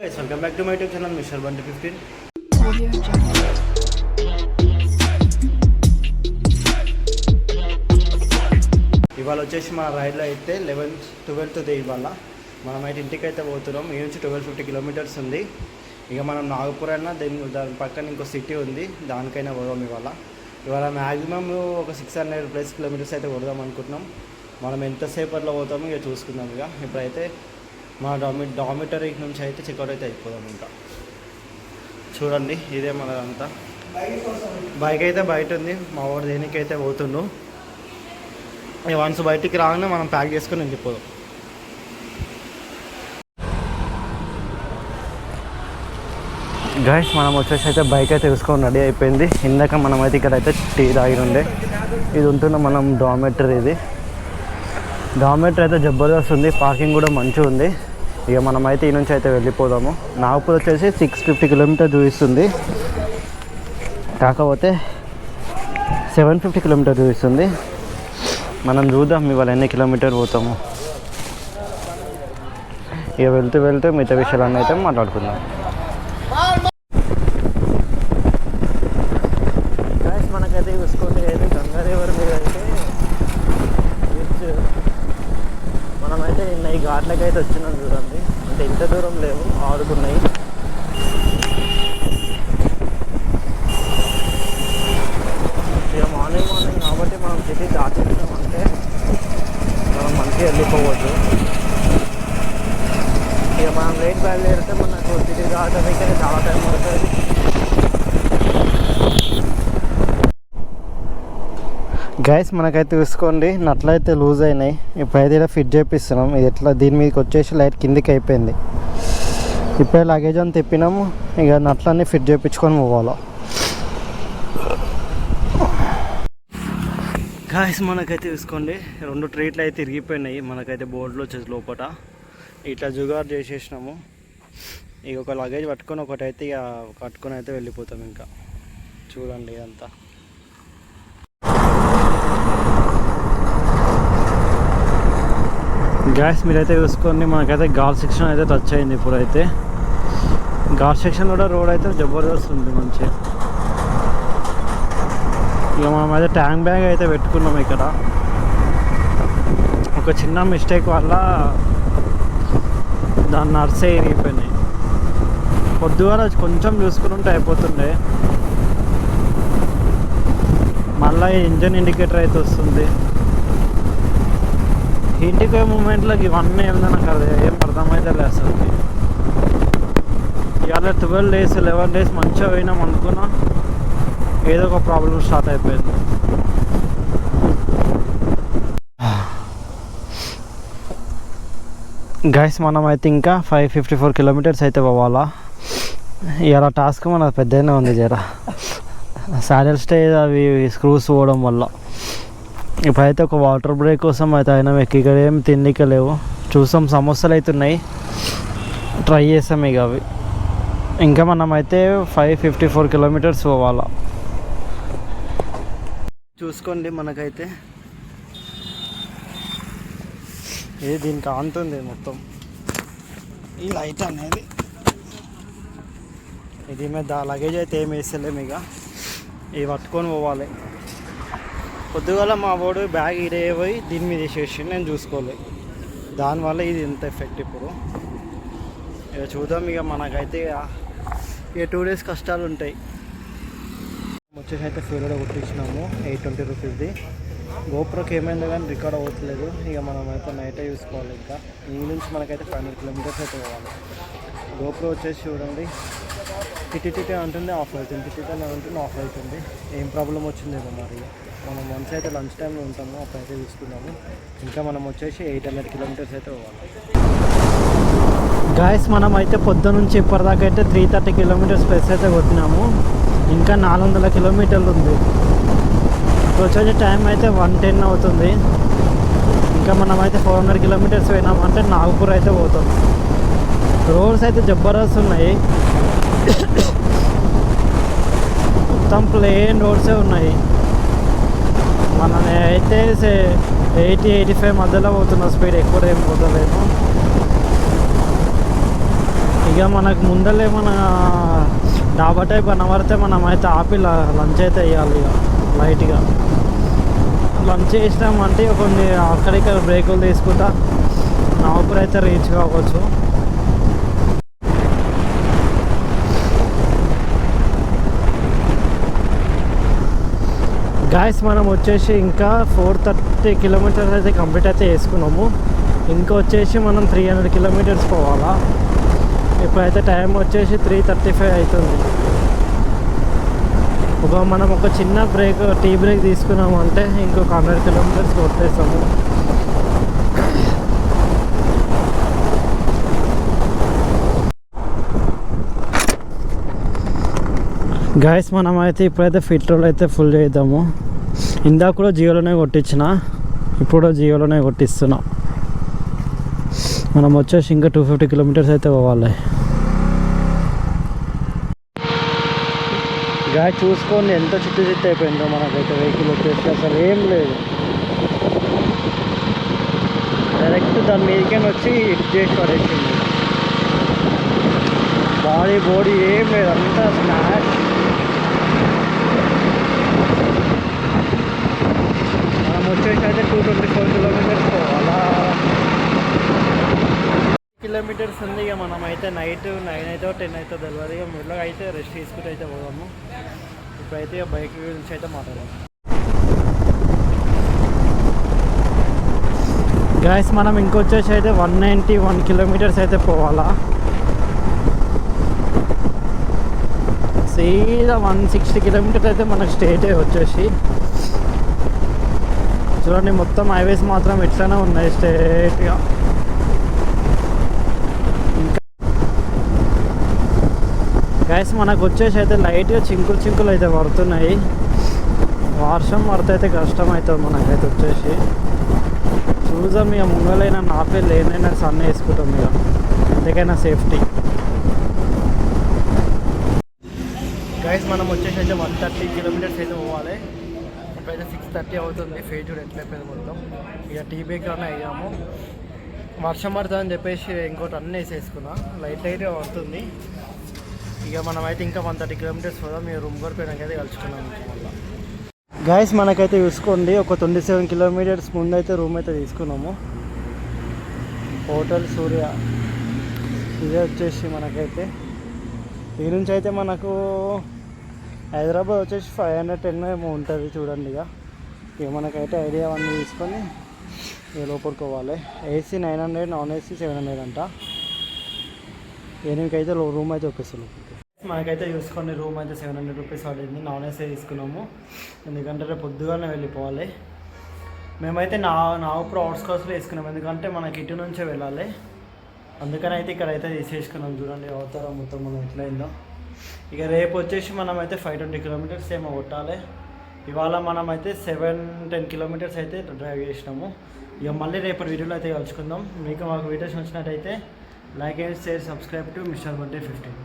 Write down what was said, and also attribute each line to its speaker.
Speaker 1: Guys welcome back to my YouTube channel mister Bandi fifteen ఇవాళ వచ్చేసి మా రైడ్లో అయితే లెవెన్త్ ట్వెల్త్ ఇవాళ. మనం అయితే ఇంటికి అయితే పోతున్నాం. ఈ నుంచి ట్వెల్వ్ ఫిఫ్టీ కిలోమీటర్స్ ఉంది. ఇక మనం నాగపూర్ అయినా దీని దాని పక్కన ఇంకో సిటీ ఉంది. దానికైనా పోదాం ఇవాళ. ఇవాళ మ్యాక్సిమం ఒక సిక్స్ హండ్రెడ్ ప్లస్ కిలోమీటర్స్ అయితే కొడదాం అనుకుంటున్నాం. మనం ఎంతసేపట్లో పోతామో ఇక చూసుకుందాం ఇక. ఇప్పుడైతే మా డామి డామిటరీ నుంచి అయితే చెక్అవుట్ అయితే అయిపోదాం ఇంకా. చూడండి ఇదే మనదంతా. బైక్ అయితే బయట ఉంది. మా వాడు దేనికైతే పోతుండు వన్స్ బయటికి రాగానే మనం ప్యాక్ చేసుకొని వెళ్ళిపోదాం. గైస్ మనం వచ్చేసి అయితే బైక్ అయితే తీసుకొని రెడీ అయిపోయింది. ఇందాక మనం అయితే ఇక్కడ అయితే టీ తాగి ఉండే. ఇది ఉంటున్న మనం డామెటర్ ఇది. డామెటర్ అయితే జబర్దస్త్ ఉంది. పార్కింగ్ కూడా మంచిగా ఉంది. ఇక మనం అయితే ఈ నుంచి అయితే వెళ్ళిపోదాము. నాగపూర్ వచ్చేసి సిక్స్ ఫిఫ్టీ కిలోమీటర్ చూపిస్తుంది కాకపోతే సెవెన్ ఫిఫ్టీ కిలోమీటర్ చూపిస్తుంది మనం చూద్దాం ఇవాళ ఎన్ని కిలోమీటర్ పోతాము. ఇక వెళ్తూ వెళ్తూ మిగతా విషయాలన్నీ అయితే మాట్లాడుకుందాం. మనకైతే చూసుకోండి అయితే గంగా మీద అయితే మనమైతే నిన్న ఈ ఘాట్లకైతే అయితే వచ్చినాం చూడండి. ఆడుకున్నాయి. ఇక మార్నింగ్ మార్నింగ్ కాబట్టి మనం సిటీ దాటించామంటే మనం మంచిగా వెళ్ళిపోవచ్చు. ఇక మనం లేట్ బయలుదేరితే మనకు సిటీ దాటడానికి చాలా టైం పడుతుంది. గైస్ మనకైతే చూసుకోండి నట్లయితే లూజ్ అయినాయి. ఇప్పుడైతే ఇలా ఫిట్ చేపిస్తున్నాం. ఇది ఎట్లా? దీని మీదకి వచ్చేసి లైట్ కిందికి అయిపోయింది. ఇప్పుడే లగేజ్ అని తిప్పినాము. ఇక నట్లన్నీ ఫిట్ చేయించుకొని పోవాలి. గాయస్ మనకైతే చూసుకోండి. రెండు ట్రీట్లు అయితే ఇరిగిపోయినాయి. మనకైతే బోర్డులో వచ్చేసి లోపల ఇట్లా జుగారు చేసేసినాము. ఇక ఒక లగేజ్ పట్టుకొని ఒకటైతే ఇక కట్టుకొని అయితే వెళ్ళిపోతాం ఇంకా. చూడండి ఇదంతా. గ్యాస్ మీరైతే చూసుకోండి మనకైతే గాల్ సెక్షన్ అయితే టచ్ అయింది ఇప్పుడైతే. గాల్ సెక్షన్ కూడా రోడ్ అయితే జబర్దస్త్ ఉంది మంచిగా. ఇక మనం అయితే ట్యాంక్ బ్యాగ్ అయితే పెట్టుకున్నాం ఇక్కడ. ఒక చిన్న మిస్టేక్ వల్ల దాని నర్సే ఇరిగిపోయినాయి. పొద్దుగాల కొంచెం చూసుకుని ఉంటే అయిపోతుండే. మళ్ళీ ఇంజన్ ఇండికేటర్ అయితే వస్తుంది. ఇంటికి మూమెంట్లోకి ఇవన్నీ ఏమన్నా నాకు అది ఏం అర్థమైతే లేదు అసలు ఇవాళ ట్వెల్వ్ డేస్ లెవెన్ డేస్ మంచిగా పోయినాం అనుకున్నా ఏదో ఒక ప్రాబ్లం స్టార్ట్ అయిపోయింది. గైస్ మనం అయితే ఇంకా ఫైవ్ ఫిఫ్టీ ఫోర్ కిలోమీటర్స్ అయితే పోవాలా. ఇలా టాస్క్ మన పెద్దగానే ఉంది జర. సాడల్ స్టే అవి స్క్రూస్ పోవడం వల్ల. ఇప్పుడైతే ఒక వాటర్ బ్రేక్ కోసం అయితే అయినా ఇక్కడ ఏం తిండిక లేవు చూసాం సమస్యలు అయితే ఉన్నాయి ట్రై చేసాం ఇక అవి. ఇంకా మనం అయితే ఫైవ్ ఫిఫ్టీ ఫోర్ కిలోమీటర్స్ పోవాలా. చూసుకోండి మనకైతే. ఇది దీనికి ఆంతుంది మొత్తం. ఈ లైట్ అనేది. ఇది మీద లగేజ్ అయితే ఏం వేస్తలేము ఇక. ఇవి పట్టుకొని పోవాలి. పొద్దుగాల మా వాడు బ్యాగ్ ఇడే దీని మీద వేసేసి నేను చూసుకోలేదు దానివల్ల ఇది ఎంత ఎఫెక్ట్ ఇప్పుడు. ఇక చూద్దాం ఇక మనకైతే ఇక టూ డేస్ కష్టాలు ఉంటాయి. వచ్చేసి అయితే ఫీల్డ్ కొట్టించినాము ఎయిట్ ట్వంటీ రూపీస్ది గోప్రోకి ఏమైందో కానీ రికార్డ్ అవ్వట్లేదు. ఇక మనం అయితే నైటే చూసుకోవాలి ఇంకా. ఈ నుంచి మనకైతే ఫైవ్ హండ్రెడ్ కిలోమీటర్స్ అయితే పోవాలి. గోప్రో వచ్చేసి చూడండి. టిటిటిటి అంటుంది ఆఫ్ అవుతుంది టిటి అని అంటుంది ఆఫ్ అవుతుంది ఏం ప్రాబ్లం వచ్చిందేమో మరి. మనం వన్స్ అయితే లంచ్ టైంలో ఉంటాము అప్పుడైతే తీసుకున్నాము ఇంకా మనం వచ్చేసి ఎయిట్ హండ్రెడ్ కిలోమీటర్స్ అయితే పోవాలి. గాయస్ మనం అయితే పొద్దు నుంచి ఇప్పటిదాకా అయితే త్రీ థర్టీ కిలోమీటర్స్ ప్లస్ అయితే కొట్టినాము. ఇంకా నాలుగు వందల కిలోమీటర్లు ఉంది. ఇప్పుడు వచ్చేసి టైం అయితే వన్ టెన్ అవుతుంది. ఇంకా మనం అయితే ఫోర్ హండ్రెడ్ కిలోమీటర్స్ పోయినామంటే నాగపూర్ అయితే పోతాం. రోడ్స్ అయితే జబర్దస్త్ ఉన్నాయి. మొత్తం ప్లేన్ రోడ్సే ఉన్నాయి. మనం అయితే ఎయిటీ ఎయిటీ ఫైవ్ మధ్యలో పోతున్న స్పీడ్ ఎక్కువ ఏం పోతలేము ఇక మనకు ముందలే మన డాబా టైప్ కనబడితే మనం అయితే ఆపి లంచ్ అయితే వేయాలి ఇక లైట్గా. లంచ్ చేసినామంటే కొన్ని అక్కడిక్కడ బ్రేకులు తీసుకుంటా నా ఊపిరి అయితే రీచ్ కావచ్చు. గాయస్ మనం వచ్చేసి ఇంకా ఫోర్ థర్టీ కిలోమీటర్స్ అయితే కంప్లీట్ అయితే వేసుకున్నాము ఇంకా వచ్చేసి మనం త్రీ హండ్రెడ్ కిలోమీటర్స్ పోవాలా? ఇప్పుడైతే టైం వచ్చేసి త్రీ థర్టీ ఫైవ్ అవుతుంది. ఒక మనం ఒక చిన్న బ్రేక్ టీ బ్రేక్ తీసుకున్నామంటే ఇంకొక హండ్రెడ్ కిలోమీటర్స్ కొట్టేస్తాము. గాయస్ మనం అయితే ఇప్పుడైతే పెట్రోల్ అయితే ఫుల్ చేద్దాము. ఇందాక కూడా జియోలోనే కొట్టించిన ఇప్పుడు జియోలోనే కొట్టిస్తున్నాం. మనం వచ్చేసి ఇంకా టూ ఫిఫ్టీ కిలోమీటర్స్ అయితే పోవాలి. గాయ చూసుకోండి ఎంత చిట్టు చిట్టు అయిపోయిందో మనకైతే వెహికల్ వచ్చేసి. అసలు ఏం లేదు. డైరెక్ట్ దాని మీదకే వచ్చి ఇటు చేసి పడేసింది. బాడీ బాడీ ఏం లేదు అంతా స్మాష్ మనం వచ్చేసి అయితే టూ ట్వంటీ ఫోర్ కిలోమీటర్స్ పోవాలా కిలోమీటర్స్ ఉంది ఇక మనం. అయితే నైట్ నైన్ అయితే టెన్ అయితే తెలియదు ఇక మెల్లగా అయితే రెస్ట్ తీసుకుంటే అయితే పోదాము. ఇప్పుడైతే ఇక బైక్ గురించి అయితే మాట్లాడదాం. గాయస్ మనం ఇంకొచ్చేసి అయితే వన్ నైంటీ వన్ కిలోమీటర్స్ అయితే పోవాలా. సీదా వన్ సిక్స్టీ కిలోమీటర్స్ అయితే మనకు స్టేటే వచ్చేసి. చూడండి మొత్తం హైవేస్ మాత్రం ఇట్లానే ఉన్నాయి స్ట్రేట్గా ఇంకా గైస్ మనకు వచ్చేసి అయితే లైట్గా చింకులు చింకులు అయితే పడుతున్నాయి. వర్షం పడితే అయితే కష్టం అవుతుంది మనకైతే వచ్చేసి. చూద్దాం ఇక ముంగలైనా నాపే లేనైనా సన్న వేసుకుంటాం ఇక. ఎందుకైనా సేఫ్టీ గైస్ మనం వచ్చేసి అయితే వన్ థర్టీ కిలోమీటర్స్ అయితే పోవాలి. అయితే సిక్స్ థర్టీ అవుతుంది ఫేజ్ చూడు ఎట్లా మొత్తం. ఇక టీ బ్రేక్లోనే అయ్యాము. వర్షం పడుతుందని చెప్పేసి ఇంకోటి అన్నీ వేసేసుకున్నా. లైట్ అయితే వస్తుంది. ఇక మనమైతే ఇంకా వన్ థర్టీ కిలోమీటర్స్ పోదాం. మీరు రూమ్ వరకు అయితే కలుసుకున్నాం మళ్ళీ. గాయస్ మనకైతే చూసుకోండి. ఒక ట్వంటీ సెవెన్ కిలోమీటర్స్ ముందు అయితే రూమ్ అయితే తీసుకున్నాము. హోటల్ సూర్య ఇదే వచ్చేసి మనకైతే. ఈ నుంచి అయితే మనకు హైదరాబాద్ వచ్చేసి ఫైవ్ హండ్రెడ్ టెన్ ఏమో ఉంటుంది చూడండి ఇక. ఇక మనకైతే ఐడియా అవన్నీ తీసుకొని ఇక లోపలికి పోవాలి. AC nine hundred non AC seven hundred అంట. ఎనిమిదికైతే రూమ్ అయితే వచ్చేస్తుంది మనకైతే చూసుకోండి రూమ్ అయితే సెవెన్ హండ్రెడ్ రూపీస్ పడింది. నాన్ ఏసీ తీసుకున్నాము. ఎందుకంటే రేపు పొద్దుగానే వెళ్ళిపోవాలి. మేమైతే నా నాగపూర్ అవుట్స్కర్ట్స్లో వేసుకున్నాం. ఎందుకంటే మనకి ఇటు నుంచే వెళ్ళాలి. అందుకని అయితే ఇక్కడ అయితే తీసేసుకున్నాం. చూడండి అవతారం మొత్తం మనం ఎట్లయిందో. ఇక రేపు వచ్చేసి మనం అయితే ఫైవ్ ట్వంటీ కిలోమీటర్స్ ఏమో కొట్టాలి. ఇవాళ మనం అయితే సెవెన్ టెన్ కిలోమీటర్స్ అయితే డ్రైవ్ చేసినాము. ఇక మళ్ళీ రేపటి వీడియోలో అయితే కలుసుకుందాం. మీకు మాకు వీడియోస్ నచ్చినట్టయితే like and share subscribe to mister birthday fifteen